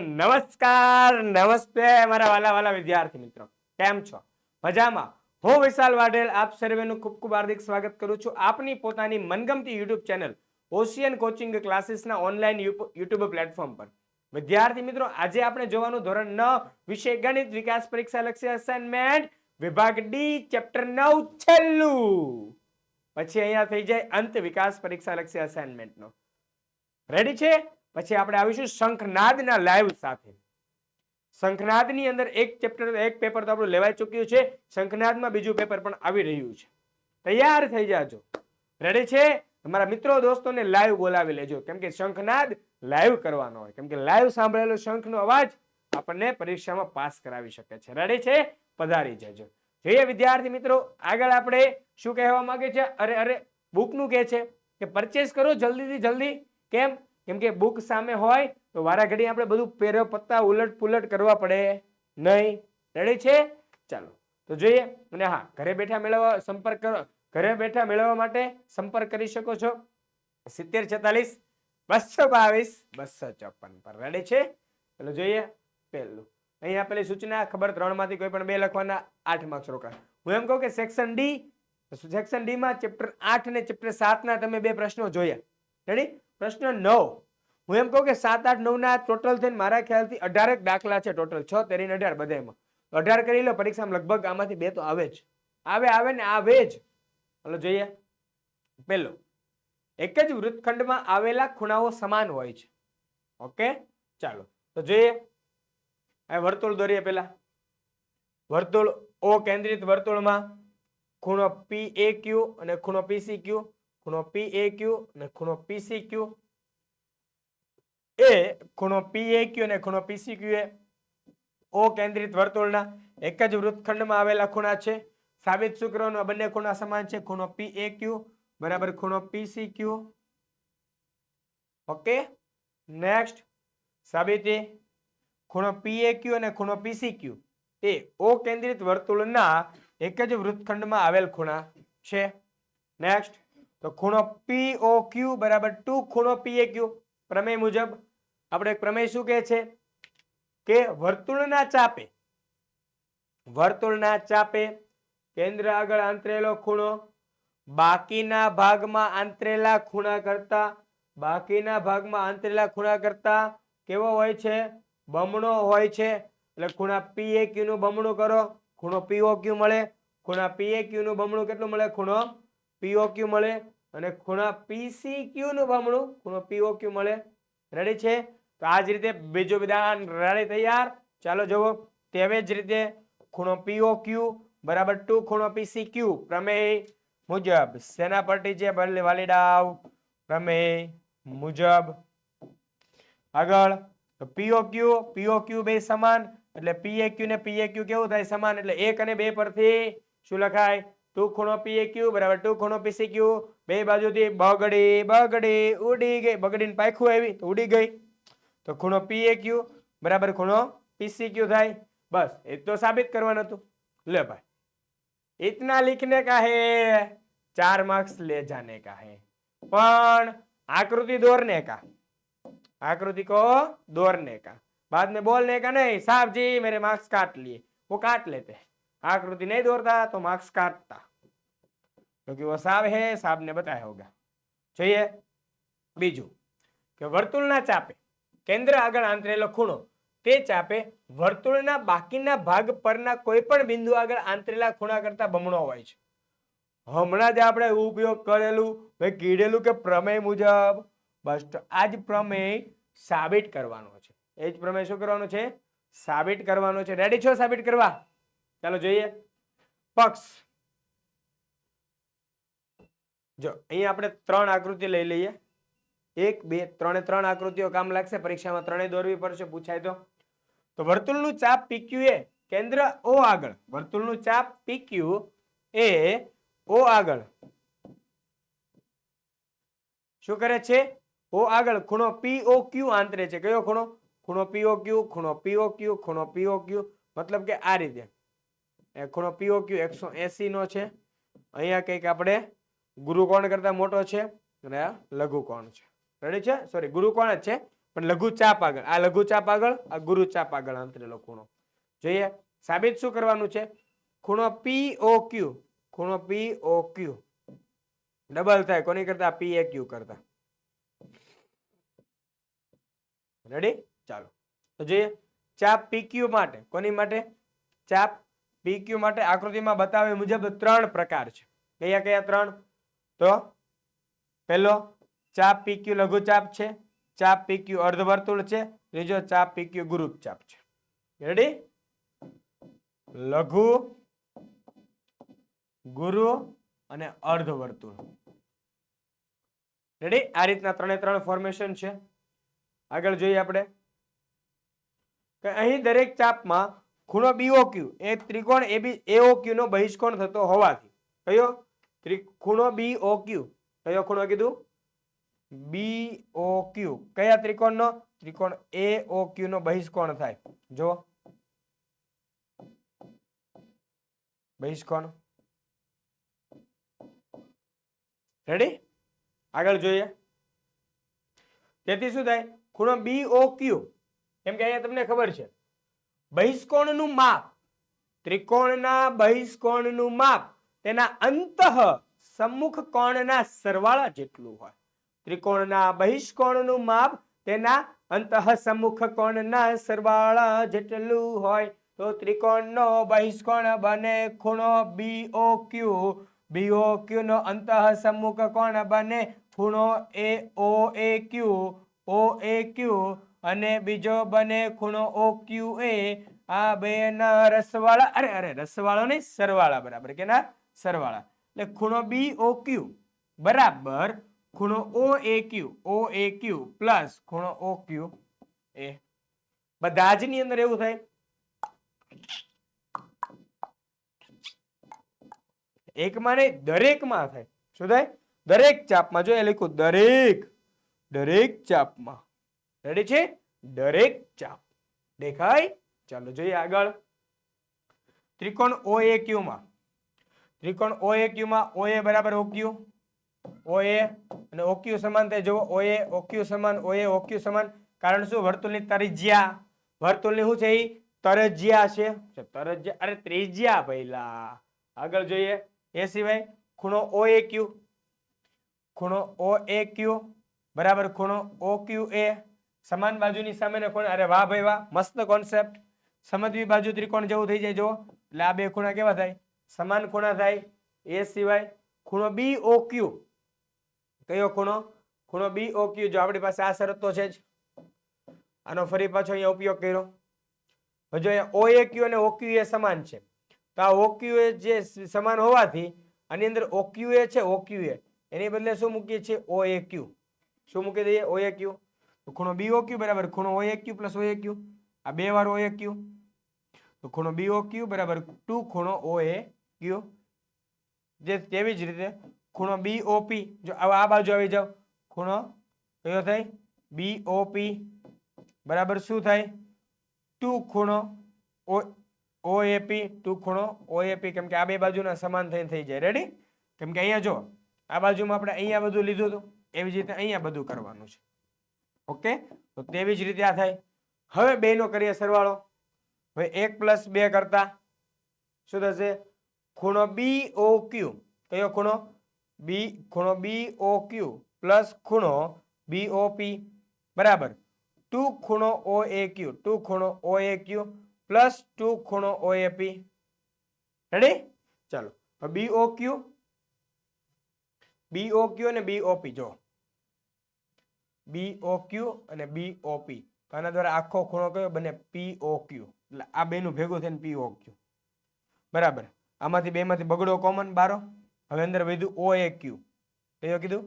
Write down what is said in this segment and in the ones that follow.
નમસ્કાર, નમસ્તે મારા વાલા વાલા વિદ્યાર્થી મિત્રો. કેમ છો? મજામાં? હું વિશાલ વાઢેલ, આપ સર્વેનું ખૂબ ખૂબ હાર્દિક સ્વાગત કરું છું. આપની પોતાની મનગમતી યુટ્યુબ ચેનલ, ઓશિયન કોચિંગ ક્લાસીસના ઓનલાઈન યુટ્યુબ પ્લેટફોર્મ પર. વિદ્યાર્થી મિત્રો, આજે આપણે જોવાનું ધોરણ નવ, વિષય ગણિત વિકાસ પરીક્ષા લક્ષી અસાઇનમેન્ટ વિભાગ ડી ચેપ્ટર નવ, છેલ્લું. પછી અહીંયા થઈ જાય અંત વિકાસ પરીક્ષા લક્ષી અસાઇનમેન્ટનો રેડી છે? પછી આપણે આવીશું શંખનાદના લાઈવ સાથે. શંખનાદની અંદર એક ચેપ્ટર એક પેપર તો આપણું લેવાઈ ચૂક્યું છે. શંખનાદમાં બીજું પેપર પણ આવી રહ્યું છે. તૈયાર થઈ જાજો. રેડી છે? તમારા મિત્રો, દોસ્તોને લાઈવ બોલાવી લેજો. કેમ કે શંખનાદ લાઈવ કરવાનો હોય. કેમ કે લાઈવ સાંભળેલો શંખનો અવાજ આપણને પરીક્ષામાં પાસ કરાવી શકે છે. રેડી છે? પધારી જજો. જોઈએ વિદ્યાર્થી મિત્રો, આગળ આપણે શું કહેવા માંગે છે? અરે અરે બુકનું કહે છે? કે પરચેસ કરો જલ્દીથી જલ્દી? કેમ? કેમ કે બુક સામે હોય તો વારા ઘડી આપણે બધું પેરો પત્તા ઉલટ પુલટ કરવા પડે. નહીં. રેડી છે? ચાલો. તો જોઈએ. અને હા, ઘરે બેઠા મેળવવા સંપર્ક કરો. ઘરે બેઠા મેળવવા માટે સંપર્ક કરી શકો છો. સિત્તેર છેતાલીસ બસો બાવીસ બસો ચોપન પર. રેડી છે? ચાલો જોઈએ. પહેલું. અહીં આપેલી સૂચના ખબર ત્રણમાંથી કોઈ પણ બે લખવાના આઠ માર્ક્સ રોકા હું એમ કહું કે સેક્શન ડી સેક્શન ડીમાં ચેપ્ટર આઠ અને ચેપ્ટર સાતના તમે બે પ્રશ્નો જોયા. રેડી પ્રશ્ન નવ. હું એમ કહું કે સાત, આઠ, નવ ના ટોટલ થઈને મારા ખ્યાલથી અઢારેક દાખલા છે ટોટલ છ તેરીને અઢાર બધામાં અઢાર કરી લો, પરીક્ષામાં લગભગ આમાંથી બે તો આવે જ. આવે આવે ને આવે જ. હલો, જોઈએ. પેલો એક જ વૃત્તખંડમાં આવેલા ખૂણાઓ સમાન હોય છે. ઓકે? ચાલો. તો જોઈએ. આ વર્તુળ દોરીએ પેલા વર્તુળ ઓ કેન્દ્રિત વર્તુળમાં. ખૂણો પી એ ક્યુ અને ખૂણો પીસી ક્યુ ખૂણો પી એ ક્યુ અને ખૂણો પીસી ક્યુ એ ખૂણો પી એ ક્યુ અને ખૂણો પીસી ક્યુ એ ઓ કેન્દ્રિત વર્તુળના એક જ વૃત્તખંડમાં આવેલા ખૂણા છે. સાબિત શું બંને ખૂણા સમાન છે. ખૂણો પી એ ક્યુ બરાબર ખૂણો પીસી ક્યુ ઓકે નેક્સ્ટ સાબિતી. ખૂણો પી એ ક્યુ અને ખૂણો પીસી ક્યુ એ ઓ કેન્દ્રિત વર્તુળના એક જ વૃત્તખંડમાં આવેલ ખૂણા છે. નેક્સ્ટ તો ખૂણો પી ઓ ક્યુ બરાબર ટુ ખૂણો પી એ ક્યુ પ્રમેય મુજબ આપણે એક પ્રમેય શું કહે છે? કે વર્તુળના ચાપે વર્તુળના ચાપે કેન્દ્ર આગળ આંતરેલો ખૂણો, બાકીના ભાગમાં આંતરેલા ખૂણા કરતા, બાકીના ભાગમાં આંતરેલા ખૂણા કરતા કેવો હોય છે? બમણો હોય છે. એટલે ખૂણા પી એ ક્યુ નું બમણું કરો, ખૂણો પીઓ ક્યુ મળે, ખૂણા પી એ ક્યુ નું બમણું કેટલું મળે? ખૂણો પીઓ ક્યુ મળે અને ખૂણા નું બમણું, ખૂણો પીઓ ક્યુ મળે. રેડી છે? તો આ જ રીતે બીજું વિધાન રેડી તૈયાર. ચાલો જુઓ. તેવી જ રીતે ખૂણો પીઓ ક્યુ બરાબર ટુ ખૂણો પીસી ક્યુ પ્રમેય મુજબ સેના પટ્ટી છે વાલીડાવ. પ્રમેય મુજબ આગળ. તો પીઓ ક્યુ પીઓ ક્યુ બે સમાન, એટલે પીએ ક્યુ ને પીએ ક્યુ કેવું થાય? સમાન, એટલે એક અને બે પરથી શું લખાય? ટુ ખૂણો પીએ ક્યુ બરાબર ટુ ખૂણો પીસી ક્યુ બે બાજુથી બગડી બગડી ઉડી ગઈ બગડીને પાયખું આવી તો ઉડી ગઈ તો ખૂણો પીએ ક્યુ બરાબર ખૂણો પીસી ક્યુ થાય બસ એ તો સાબિત કરવાનું હતું લે ભાઈ इतना लिखने का है चार मार्क्स ले जाने का है पण आकृति दौड़ने का आकृति को दौड़ने का बाद में बोलने का नहीं साहब जी मेरे मार्क्स काट लिए वो काट लेते हैं आकृति नहीं दौड़ता तो मार्क्स काटता क्योंकि वो साहब है साहब ने बताया होगा જોઈએ બીજું કે વર્તુળના ચાપે કેન્દ્ર આગળ આંતરેલો ખૂણો તે ચાપે વર્તુળના બાકીના ભાગ પરના કોઈ પણ બિંદુ આગળ આંતરેલા ખૂણા કરતા બમણો હોય છે હમણાં જ આપણે ઉપયોગ કરેલું મેં કીધેલું કે પ્રમેય મુજબ બસ તો આ જ પ્રમેય સાબિત કરવાનો છે એ જ પ્રમેય શું કરવાનો છે સાબિત કરવાનો છે રેડી છો સાબિત કરવા ચાલો જોઈએ પક્ષ જો અહીંયા આપણે ત્રણ આકૃતિ લઈ લઈએ. એક, બે, ત્રણે ત્રણ આકૃતિઓ કામ લાગશે. પરીક્ષામાં ત્રણેય દોરવી પડશે, પૂછાય તો. તો વર્તુળનું ચાપ પીક્યુ એ કેન્દ્ર ઓ આગળ. વર્તુળનું ચાપ પીક્યુ એ ઓ આગળ. શું કરે છે? ઓ આગળ. ખૂણો POQ આંતરે છે. કયો ખૂણો? ખૂણો POQ ખૂણો POQ ખૂણો POQ મતલબ કે આ રીતે. ખૂણો POQ 180 નો છે. અહીંયા કંઈક આપણે ગુરુકોણ કરતા મોટો છે? અને આ લઘુ કોણ છે? રેડી છે? સોરી ગુરુ કોણ જ છે? પણ લઘુ ચાપ આગળ. આ લઘુ ચાપ આગળ, આ ગુરુ ચાપ આગળ અંતરેલો ખૂણો. જોઈએ, સાબિત શું કરવાનું છે? ખૂણો પી ઓ ક્યુ ખૂણો પી ઓ ક્યુ ડબલ થાય, કોની કરતા? પી એ ક્યુ કરતા. રેડી ચાલો. તો જોઈએ, ચાપ પીક્યુ માટે, કોની માટે? ચાપ પીક્યુ માટે આકૃતિમાં બતાવ્યા મુજબ ત્રણ પ્રકાર છે. કયા કયા ત્રણ? તો પહેલો ચાપ પીક્યુ લઘુ ચાપ છે, ચાપ પીક્યુ અર્ધવર્તુળ છે ત્રીજો ચાપ ગુરુપ ચાપ છે. રેડી લઘુ, ગુરુ અને અર્ધવર્તુળ. રેડી આ રીતના ત્રણે ત્રણ ફોર્મેશન છે. આગળ જોઈએ આપણે. કે અહીં દરેક ચાપમાં ખૂણો બીઓક્યુ એ ત્રિકોણ એબી એઓક્યુ નો બહિષ્કોણ થતો હોવાથી. કયો? ત્રિ ખૂણો ક્યુ. કયો ખૂણો કીધું? B O Q. કયા ત્રિકોણનો? ત્રિકોણ એઓક્યુ નો બહિષ્કોણ થાય. જો બહિષ્કોણ. રેડી આગળ જોઈએ. તેથી શું થાય? ખૂણો બી ઓ ક્યુ. કેમ કે અહીંયા તમને ખબર છે. બહિષ્કોણનું માપ. ત્રિકોણના બહિષ્કોણનું માપ. તેના અંતઃ સમ્મુખ કોણના સરવાળા જેટલું હોય. ત્રિકોણના બહિષ્કોણનું માપ તેના અંતઃ સમ્મુખ કોણના સરવાળા જેટલું હોય. તો ત્રિકોણનો બહિષ્કોણ બને ખૂણો બીઓ ક્યુ બીઓ ક્યુ નો અંતઃ સમ્મુખ કોણ બને ખૂણો એ ઓ એ ક્યુ ઓ એ ક્યુ અને બીજો બને ખૂણો ઓ ક્યુ એ આ બેના રસવાળા અરે અરે રસવાળો નહીં, સરવાળા બરાબર. કેના? સરવાળા. એટલે ખૂણો બી ઓ ક્યુ બરાબર ખૂણો O A Q O A Q plus ખૂણો ઓ ક્યુ એ બધા જ ની અંદર એવું થાય. એકમાં નહીં, દરેકમાં થાય. શું થાય? દરેક ચાપમાં. જો એ લખ્યું દરેક દરેક ચાપમાં. રેડી છે? દરેક ચાપ. દેખાય? ચાલો જોઈએ આગળ. ત્રિકોણ ઓ એ માં. ત્રિકોણ OAQ માં OA બરાબર OQ OA અને OQ સમાન તે જુઓ OA OQ સમાન OA OQ સમાન. કારણ શું? વર્તુળની ત્રિજ્યા. વર્તુળની શું છે ઈ? તરજ્યા છે. તરજ્યા. અરે ત્રિજ્યા ભઈલા. આગળ જોઈએ. એ સિવાય ખૂણો OAQ ખૂણો OAQ બરાબર ખૂણો OQA સમાન બાજુની સામેનો ખૂણો. અરે વાહ ભાઈ વાહ મસ્ત કોન્સેપ્ટ સમજવી બાજુ ત્રિકોણ જેવું થઈ જાય જો એટલે આ બે ખૂણા કેવા થાય? સમાન ખૂણા થાય? એ સિવાય ખૂણો બી ઓ ક્યુ કયો ખૂણો? ખૂણો બી ઓ ક્યુ જો આપણી પાસે આ શરત છે જ. આનો ફરી પાછો અહીંયા ઉપયોગ કર્યો. હજુ અહીંયા ક્યુ અને OQA સમાન છે. તો આ OQA જે સમાન હોવાથી આની અંદર ઓ ક્યુ એ છે OQA એની બદલે શું મૂકીએ છીએ? ઓ એ ક્યુ શું મૂકી દઈએ? ઓ એ ક્યુ તો ખૂણો બી ઓ ક્યુ બરાબર ખૂણો O A Q plus OAQ આ બે વાર ઓ એ ક્યુ તો ખૂણો બી ઓ ક્યુ બરાબર ટુ ખૂણો OAQ જે તેવી જ રીતે ખૂણો બી ઓપી જો આ બાજુ આવી જાઓ, ખૂણો કયો થાય? ઓપી બરાબર શું થાય? ટુ ખૂણો ઓ ઓએપી ટુ ખૂણો ઓએપી કેમ કે આ બે બાજુના સમાન થઈને થઈ જાય. રેડી કેમ કે અહીંયા જો, આ બાજુમાં આપણે અહીંયા બધું લીધું હતું. એવી રીતે અહીંયા બધું કરવાનું છે. ઓકે? તો તેવી જ રીતે આ થાય. હવે બેનો કરીએ સરવાળો. હવે એક પ્લસ બે કરતા શું થશે? ખૂણો બી ઓ ક્યુ કયો ખૂણો? બી ખૂણો બી ઓ ક્યુ પ્લસ ખૂણો બી ઓ પી બરાબર. ટુ ખૂણો ઓ એ ક્યુ ટુ ખૂણો O A Q plus two ખૂણો ઓ એ પી રેડી ચાલો. બી ઓ ક્યુ બી ઓ ક્યુ અને બી ઓ પી જો બી ઓ ક્યુ અને બી ઓ પી આના દ્વારા આખો ખૂણો કયો? બને પી ઓ ક્યુ એટલે આ બેનું ભેગું થઈને પી ઓ ક્યુ બરાબર. આમાંથી બેમાંથી બગડો કોમન બારો? હવે અંદર વધ્યું ઓ એ ક્યુ કયો કીધું?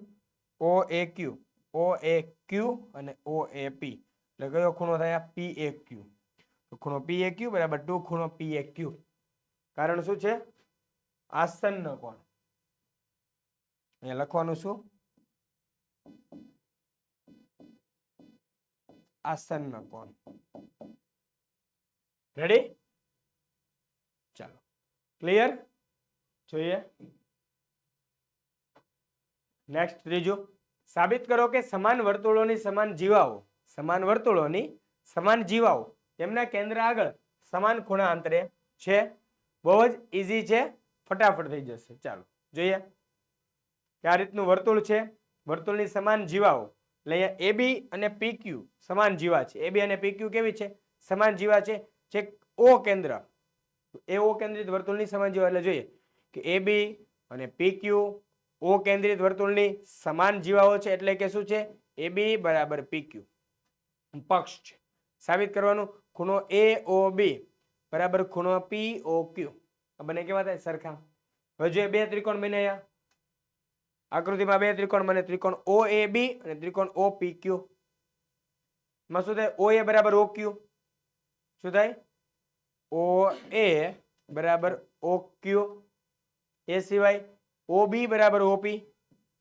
ઓ એ ક્યુ ઓ એ ક્યુ અને ઓ એ પી એટલે કયો ખૂણો થયા? પી એ ક્યુ ખૂણો પી એ ક્યુ બરાબર ટુ ખૂણો પી એ ક્યુ કારણ શું છે? આસન્ન કોણ? અહીંયા લખવાનું શું? આસન્ન કોણ? રેડી ક્લિયર જોઈએ. નેક્સ્ટ ત્રીજું. સાબિત કરો કે સમાન વર્તુળોની સમાન જીવાઓ, સમાન વર્તુળોની સમાન જીવાઓ, તેમના કેન્દ્ર આગળ સમાન ખૂણા અંતરે છે. બહુ જ ઇઝી છે. ફટાફટ થઈ જશે. ચાલો, જોઈએ. આ રીતનું વર્તુળ છે. વર્તુળની સમાન જીવાઓ. એટલે અહીંયા એબી અને પીક્યુ સમાન જીવા છે. એબી અને પીક્યુ કેવી છે? સમાન જીવા છે. જે ઓ કેન્દ્ર. એ ઓ કેન્દ્રિત વર્તુળની સમાન જીવા એટલે જોઈએ કે એ બી અને પીક્યુ ઓ કેન્દ્રિત વર્તુળની સમાન જીવાઓ છે એટલે કે શું છે? એ બી બરાબર પી ક્યુ. પક્ષ છે. સાબિત કરવાનું, ખૂણો એ ઓ બી બરાબર ખૂણો પી ઓ ક્યુ. આ બંને કેવા થાય? સરખા. હવે જોઈએ બે ત્રિકોણ બન્યા આકૃતિમાં બે ત્રિકોણ બને. ત્રિકોણ ઓ એ બી અને ત્રિકોણ ઓ પી ક્યુ. માં શું થાય? ઓ એ બરાબર ઓ ક્યુ. શું થાય? ઓ એ બરાબર ઓ ક્યુ. એ સિવાય ઓ બી બરાબર ઓપી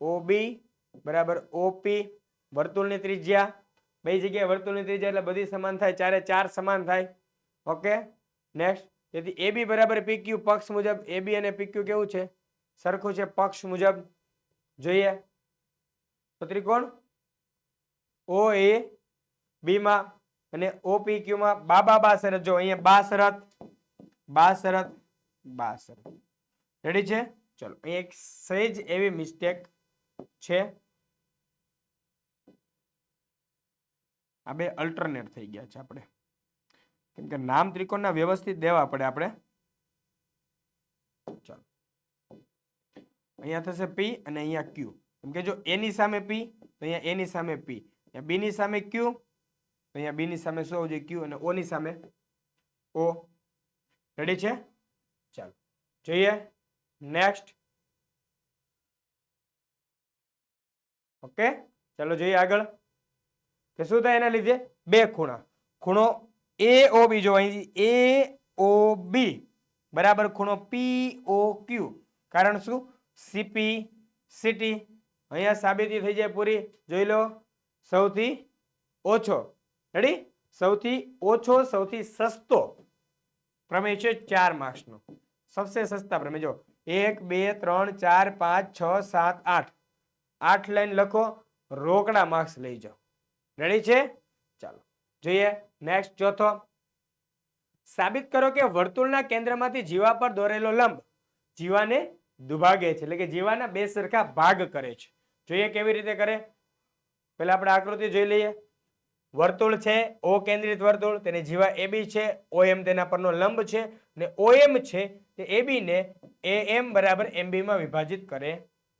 ઓ બી બરાબર ઓપી વર્તુળની ત્રિજ્યા. બે જગ્યાએ વર્તુળની ત્રિજ્યા એટલે બધી સમાન થાય. ચારે ચાર સમાન થાય. ઓકે? નેક્સ્ટ. તેથી એ બી બરાબર પીક્યુ પક્ષ મુજબ. એ બી અને પીક્યુ કેવું છે? સરખું છે પક્ષ મુજબ. જોઈએ. તો ત્રિકોણ? ઓ એ બી માં અને ઓ પી ક્યુ માં બા શરત જો અહીંયા બા શરત બા શરત બા રેડી છે? ચલો, અહીંયા એક સહેજ એવી મિસ્ટેક છે. આ બે અલ્ટરનેટ થઈ ગયા છે આપણે. કેમ કે નામ ત્રિકોણના વ્યવસ્થિત દેવા પડે આપણે. ચાલો. અહીંયા થશે પી અને અહીંયા ક્યુ કેમ કે જો એની સામે પી તો અહીંયા એની સામે પી બી ની સામે ક્યુ અહીંયા બી ની સામે શું હોવું જોઈએ? ક્યુ અને ઓ ની સામે? ઓ રેડી છે? ચાલો. જોઈએ. નેક્સ્ટ ઓકે ચાલો જોઈએ આગળ. કે શું થાય એના લીધે? બે ખૂણા. ખૂણો એ ઓ બી જો અહીંથી એ ઓ બી બરાબર ખૂણો પી ઓ ક્યુ કારણ શું? સીપી સીટી અહીંયા સાબિતી થઈ જાય પૂરી. જોઈ લો. સૌથી ઓછો. રેડી સૌથી ઓછો, સૌથી સસ્તો પ્રમેય છે ચાર માર્ક્સનો. સૌથી સસ્તા પ્રમેય. જો એક, બે, ત્રણ, ચાર, પાંચ, છ, સાત, આઠ. આઠ લાઈન લખો, રોકડા માર્ક્સ લઈ જાઓ. રેડી છે? ચાલો. જોઈએ નેક્સ્ટ ચોથો. સાબિત કરો કે વર્તુળના કેન્દ્રમાંથી જીવા પર દોરેલો લંબ જીવાને દુભાગે છે. એટલે કે જીવાના બે સરખા ભાગ કરે છે. જોઈએ કેવી રીતે કરે. પહેલા આપણે આકૃતિ જોઈ લઈએ. વર્તુળ છે, ઓ કેન્દ્રિત વર્તુળ, તેને જીવા એબી છે, ઓએમ તેના પરનો લંબ છે, ને ઓએમ છે, તે એબીને ને એમ બરાબર એમબીમાં વિભાજિત કરે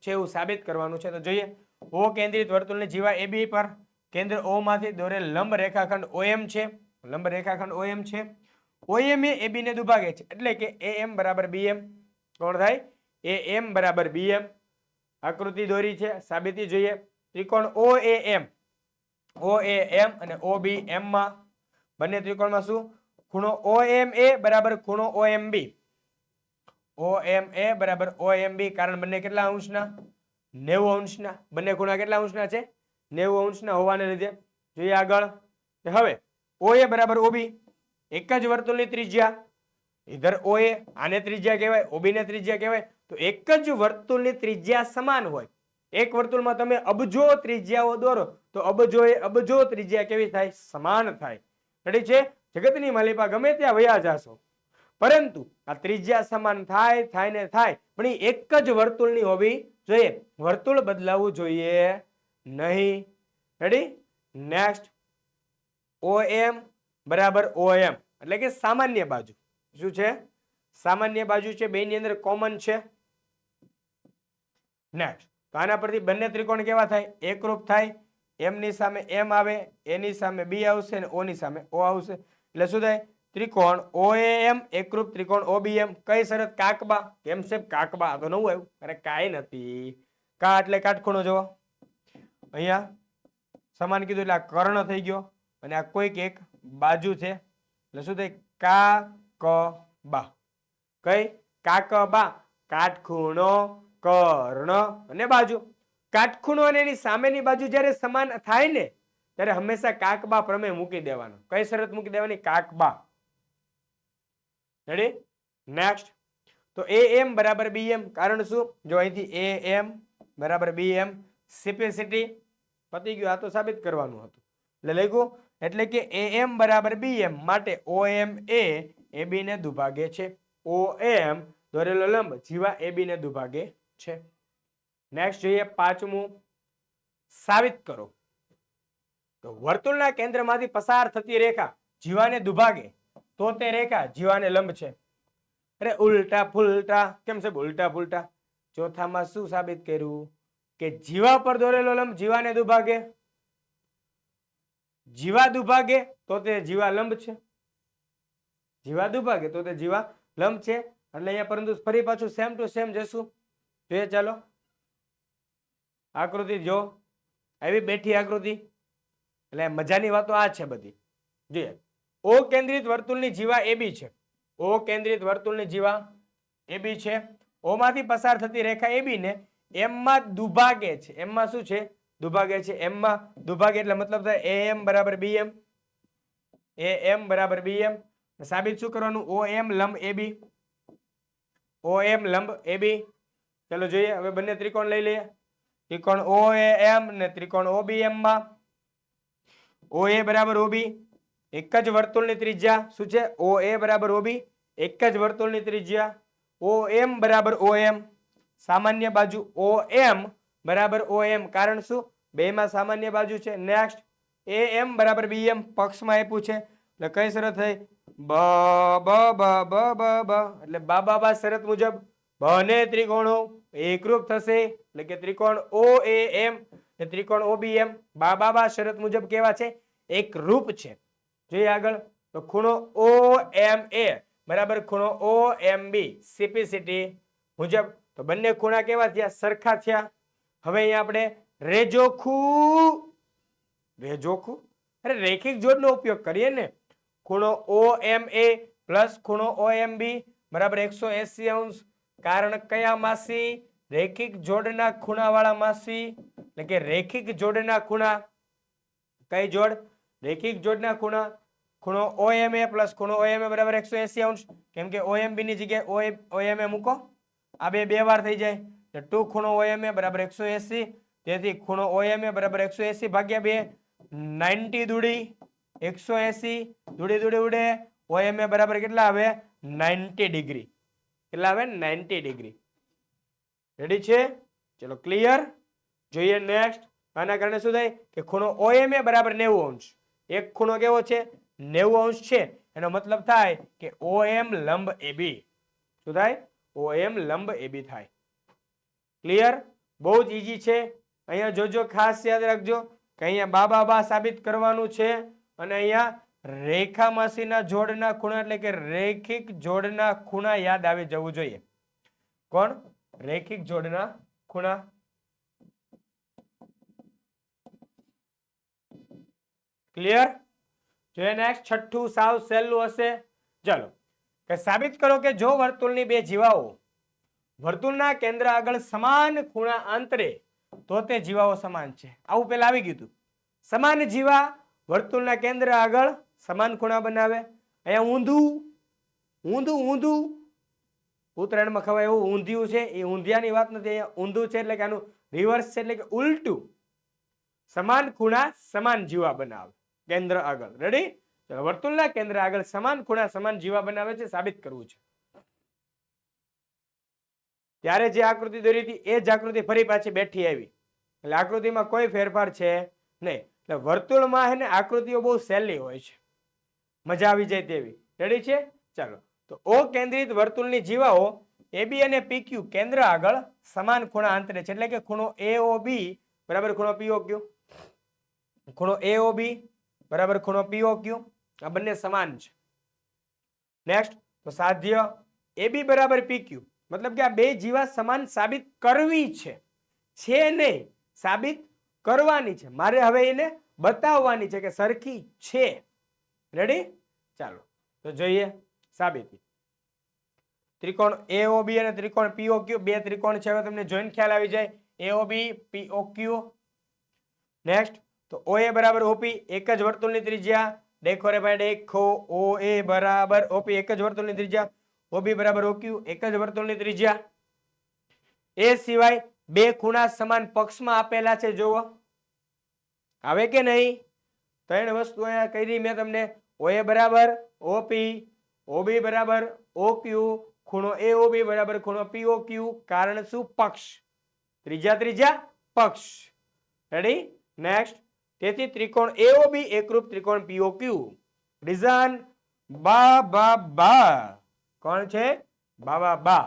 છે એવું સાબિત કરવાનું છે. તો જોઈએ, ઓ કેન્દ્રિત વર્તુળને જીવા એબી પર કેન્દ્ર ઓ માંથી દોરેલ લંબ રેખાખંડ ઓએમ છે, લંબ રેખાખંડ ઓએમ છે, ઓએમ એ એબી ને દુભાગે છે, એટલે કે એ એમ બરાબર બીએમ, કોણ થાય? એ એમ બરાબર બીએમ, આકૃતિ દોરી છે, સાબિતી જોઈએ, ત્રિકોણ ઓ એ એમ ઓ એ એમ અને ઓ બી એમ માં. બંને ત્રિકોણમાં શું? ખૂણો ઓ એમ એ બરાબર ખૂણો ઓ એમ ઓ એમ એ બરાબર ઓ એમ કારણ બંને કેટલા અંશના? નેવું અંશના. બંને ખૂણા કેટલા અંશના છે? નેવું અંશના હોવાને લીધે. જોઈએ આગળ. હવે ઓ એ બરાબર ઓબી એક જ વર્તુળની ત્રિજ્યા. ઇધર ઓ એ આને ત્રિજ્યા કહેવાય ઓબીને ત્રિજ્યા કહેવાય. તો એક જ વર્તુળની ત્રિજ્યા સમાન હોય. એક વર્તુળમાં તમે અબજો ત્રિજ્યાઓ દોરો, તો અબજો એ અબજો ત્રિજ્યા કેવી થાય? સમાન થાય. રેડી છે? જગતની માલિપા ગમે ત્યાં વયા જાશો. પરંતુ આ ત્રિજ્યા સમાન થાય થાય ને થાય, પણ એ એક જ વર્તુળની હોવી જોઈએ. વર્તુળ બદલાવવું જોઈએ નહીં. રેડી નેક્સ્ટ ઓ એમ બરાબર ઓ એમ એટલે કે સામાન્ય બાજુ. શું છે? સામાન્ય બાજુ છે, બેની અંદર કોમન છે. નેક્સ્ટ તો આના પરથી બંને ત્રિકોણ કેવા થાય? એકરૂપ થાય. એમની સામે એમ આવે, એની સામે બી આવશે અને ઓની સામે ઓ આવશે. એટલે શું થાય? ત્રિકોણ ઓ એમ, એકરૂપ ત્રિકોણ ઓ બી એમ. કઈ શરત? કાકબા. કેમ છે કાકબા. તો નવું આવ્યું. અરે કાંઈ નથી. કા એટલે કાટખૂણો જોવો અહીંયા સમાન કીધું એટલે આ કર્ણ થઈ ગયો અને આ કોઈક એક બાજુ છે. એટલે શું થાય? કા ક બા કઈ? કાકબા. કાટખૂણો. કર્ણ અને બાજુ. કાટખૂણો અને એની સામેની બાજુ જ્યારે સમાન થાય ને, ત્યારે હંમેશા કાકબા પ્રમેય મૂકી દેવાનો. કઈ શરત મૂકી દેવાની? કાકબા. રેડી નેક્સ્ટ તો એ એમ બરાબર બી એમ કારણ શું? જો અહીંથી એ એમ બરાબર બી એમ સિપેસિટી પતી ગયું. આ તો સાબિત કરવાનું હતું. એટલે લખ્યું, એટલે કે એ એમ બરાબર બી એમ માટે ઓ એમ એ એ બી ને દુભાગે છે. ઓ એમ દોરેલો લંબ, જીવા એ બી ને દુભાગે છે. નેક્સ્ટ જોઈએ પાંચમું. સાબિત કરો. તો વર્તુળના કેન્દ્રમાંથી પસાર થતી રેખા જીવાને દુભાગે તો તે રેખા જીવાને લંબ છે. અરે ઉલટા ફુલટા, કેમ છે ઉલટા ફૂલટા? ચોથામાં શું સાબિત કર્યું? કે જીવા પર દોરેલો લંબ જીવાને દુભાગે. જીવા દુભાગે તો તે જીવા લંબ છે. જીવા દુભાગે તો તે જીવા લંબ છે. એટલે અહીંયા પરંતુ ફરી પાછું સેમ ટુ સેમ જશું. જોઈએ ચાલો. આકૃતિ જો. આવી બેઠી આકૃતિ. એટલે મજાની વાતો આ છે બધી. જોઈએ. ઓ કેન્દ્રિત વર્તુળની જીવા એ બી છે. ઓ કેન્દ્રિત વર્તુળની જીવા એ બી છે. ઓ માંથી પસાર થતી રેખા એબી ને એમમાં દુભાગે છે. એમમાં શું છે? દુભાગે છે. એમમાં દુભાગે એટલે મતલબ થાય એ એમ બરાબર બી એમ. એ એમ બરાબર બી એમ. સાબિત શું કરવાનું? ઓ એમ લંબ એ બી. ઓ એમ લંબ એ બી. ચલો જોઈએ, હવે બંને ત્રિકોણ લઈ લઈએ. ત્રિકોણ ઓ એ એમ ને ત્રિકોણ ઓ બી એમ માં. ઓ એ બરાબર ઓબી એક જ વર્તુળની ત્રિજ્યા શું છે? ઓ એ બરાબર ઓબી એક જ વર્તુળની ત્રિજ્યા. ઓ એમ બરાબર ઓ એમ સામાન્ય બાજુ ઓ એમ બરાબર ઓ એમ કારણ શું? બેમાં સામાન્ય બાજુ છે. નેક્સ્ટ એ એમ બરાબર બી એમ પક્ષમાં આપ્યું છે. એટલે કઈ શરત થઈ? બ બ બ બ બ. એટલે બા બા બા શરત મુજબ બને ત્રિકોણો. એકરૂપ થશે. એટલે કે ત્રિકોણ ઓ એ એમ ત્રિકોણ ઓ બી એમ બા બા બા શરત મુજબ કેવા છે? એક રૂપ છે. જોઈએ આગળ. તો ખૂણો ઓ એમ એ બરાબર ખૂણો ઓ એમ બી સીપીસીટી મુજબ. તો બંને ખૂણા કેવા થયા? સરખા થયા. હવે અહીંયા આપણે રેજોખું. રેજોખું? અરે રેખિક જોડનો ઉપયોગ કરીએ ને. ખૂણો ઓ એમ એ પ્લસ ખૂણો ઓ એમ બી બરાબર એકસો એસી અંશ. કારણ કયા માસી? રેખિક જોડના ખૂણાવાળા માસી. એટલે કે રેખિક જોડના ખૂણા. કઈ જોડ? રેખિક જોડના ખૂણા. ખૂણો ઓ એમ એ પ્લસ ખૂણો ઓ એમ એ બરાબર એકસો એસી અંશ. કેમ કે ઓ એમ બી ની જગ્યાએ ઓ એમ એ મૂકો. આ બે બે વાર થઈ જાય. તો ટુ ખૂણો ઓ એમ એ બરાબર એકસો એસી. તેથી ખૂણો ઓ એમ એ બરાબર એકસો એસી ભાગ્યા બે. નાઇન્ટી દૂડી એકસો એસી. દૂડી દૂડી ઉડે. ઓ એમ એ બરાબર કેટલા આવે? Ninety degree. કેટલા આવે? નાઇન્ટી ડિગ્રી રેડી છે? ચલો ક્લિયર જોઈએ નેક્સ્ટ આના કારણે શું થાય? કે ખૂણો ઓ એમ એ બરાબર નેવું અંશ. એક ખૂણો કેવો છે? નેવું અંશ છે. એનો મતલબ થાય કે ઓ એમ લંબ એબી શું થાય? ઓ એમ લંબ એબી થાય. ક્લિયર બહુ જ ઈઝી છે. અહીંયા જોજો, ખાસ યાદ રાખજો કે અહીંયા બા બા બા સાબિત કરવાનું છે. અને અહીંયા રેખા માસીના જોડના ખૂણા એટલે કે રેખિક જોડના ખૂણા યાદ આવી જવું જોઈએ. કોણ? રેખિક જોડના ખૂણા. ક્લિયર જોઈએ નેક્સ્ટ છઠ્ઠું સાવ સહેલું હશે, ચલો. કે સાબિત કરો કે જો વર્તુળની બે જીવાઓ વર્તુળના કેન્દ્ર આગળ સમાન ખૂણા અંતરે તો તે જીવાઓ સમાન છે. આવું પેલા આવી ગયું હતું. સમાન જીવા વર્તુળના કેન્દ્ર આગળ સમાન ખૂણા બનાવે? અહીંયા ઊંધું ઊંધું ઊંધું. ઉત્તરાયણમાં ખવાય એવું ઊંધિયું છે, એ ઊંધિયાની વાત નથી, અહીંયા ઊંધું છે એટલે કે આનું રિવર્સ છે એટલે કે ઉલટું. સમાન ખૂણા સમાન જીવા બનાવે. કેન્દ્ર આગળ. રેડી ચલો, વર્તુળના કેન્દ્ર આગળ સમાન ખૂણા સમાન જીવા બનાવે છે, સાબિત કરવું છે. ત્યારે જે આકૃતિ દોરી હતી, એ જ આકૃતિ ફરી પાછી બેઠી આવી. એટલે આકૃતિમાં કોઈ ફેરફાર છે નહીં. એટલે વર્તુળમાં હે ને આકૃતિઓ બહુ સહેલી હોય છે. મજા આવી જાય તેવી. રેડી છે? ચાલો. તો ઓ કેન્દ્રિત વર્તુળની જીવાઓ એબી અને પીક્યુ કેન્દ્ર આગળ સમાન ખૂણા અંતરે છે. એટલે કે ખૂણો એઓ બી બરાબર ખૂણો પીઓ ક્યુ ખૂણો એઓ બી બરાબર ખૂણો પીઓ ક્યુ આ બંને સમાન છે. નેક્સ્ટ તો સાધ્ય એબી બરાબર પીક્યુ મતલબ કે આ બે જીવા સમાન સાબિત કરવી છે. છે નહીં, સાબિત કરવાની છે. મારે હવે એને બતાવવાની છે કે સરખી છે. રેડી ચાલો, તો જોઈએ સાબિતી. ત્રિકોણ એઓબી અને ત્રિકોણ પીઓક્યુ બે ત્રિકોણ છે, હવે તમને જોઈન્ટ ખ્યાલ આવી જાય. એઓબી પીઓક્યુ નેક્સ્ટ તો ઓ એ બરાબર ઓપી એક જ વર્તુળની ત્રિજ્યા. દેખો રે ભાઈ, દેખો ઓ એ બરાબર ઓપી એક જ વર્તુળની ત્રિજ્યા. ઓબી બરાબર ઓક્યુ એક જ વર્તુળની ત્રિજ્યા. એ સિવાય બે ખૂણા સમાન પક્ષમાં આપેલા છે, જુઓ. આવે કે નહીં? ત્રણ વસ્તુ અહીંયા કરી મેં તમને. ઓએ બરાબર ઓપી ઓબી બરાબર ઓક્યુ ખૂણો એ ઓબી બરાબર, ખૂણો પીઓક્યુ કારણ શું? પક્ષ. ત્રીજા ત્રીજા, પક્ષ. રેડી નેક્સ્ટ તેથી ત્રિકોણ એઓબી એકરૂપ ત્રિકોણ પીઓક્યુ રીઝન બા બા બા. કોણ છે? બાબા બા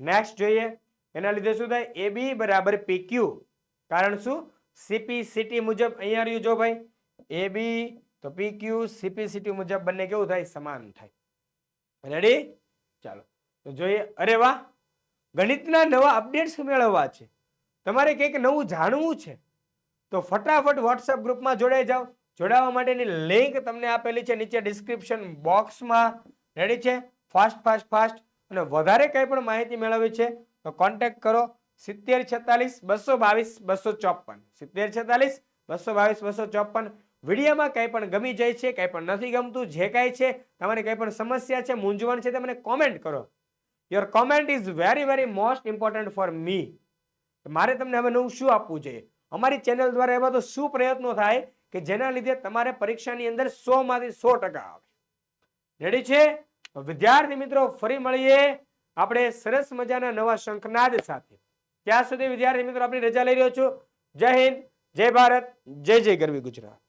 નેક્સ્ટ જોઈએ. એના લીધે શું થાય? એ, બી બરાબર પીક્યુ કારણ શું? સીપી સીટી મુજબ અહીંયા રહ્યું જો ભાઈ. એ, બી તો પી ક્યુ સીપીસીટી મુજબ બંને કેવું થાય? સમાન થાય. રેડી ચાલો. તો જોઈએ. અરે વાહ! ગણિતના નવા અપડેટ્સ મેળવવા છે. તમારે કંઈક નવું જાણવું છે? તો ફટાફટ વોટ્સએપ ગ્રુપમાં જોડાઈ જાઓ. જોડાવા માટેની લિંક તમને આપેલી છે નીચે ડિસ્ક્રિપ્શન બોક્સમાં રેડી છે? ફાસ્ટ ફાસ્ટ ફાસ્ટ અને વધારે કંઈ પણ માહિતી મેળવવી છે, તો કોન્ટેક્ટ કરો. સિત્તેર છેતાલીસ બસો બાવીસ બસો ચોપન સિત્તેર છેતાલીસ બસો બાવીસ બસો ચોપન વિડીયોમાં કંઈ પણ ગમી જાય છે, કંઈ પણ નથી ગમતું, જે કાંઈ છે, તમારી કંઈ પણ સમસ્યા છે, મૂંઝવણ છે, તે મને કોમેન્ટ કરો. Your comment is very very most important for me મારે તમને હવે નવું શું આપવું જોઈએ? અમારી ચેનલ દ્વારા એવા તો શું પ્રયત્નો થાય કે જેના લીધે તમારે પરીક્ષાની અંદર સો માંથી સો ટકા આવે. રેડી છે? વિદ્યાર્થી મિત્રો, ફરી મળીએ આપણે સરસ મજાના નવા શંખનાદ સાથે. ત્યાં સુધી વિદ્યાર્થી મિત્રો આપણી રજા લઈ રહ્યો છું. જય હિન્દ, જય ભારત, જય જય ગરવી ગુજરાત.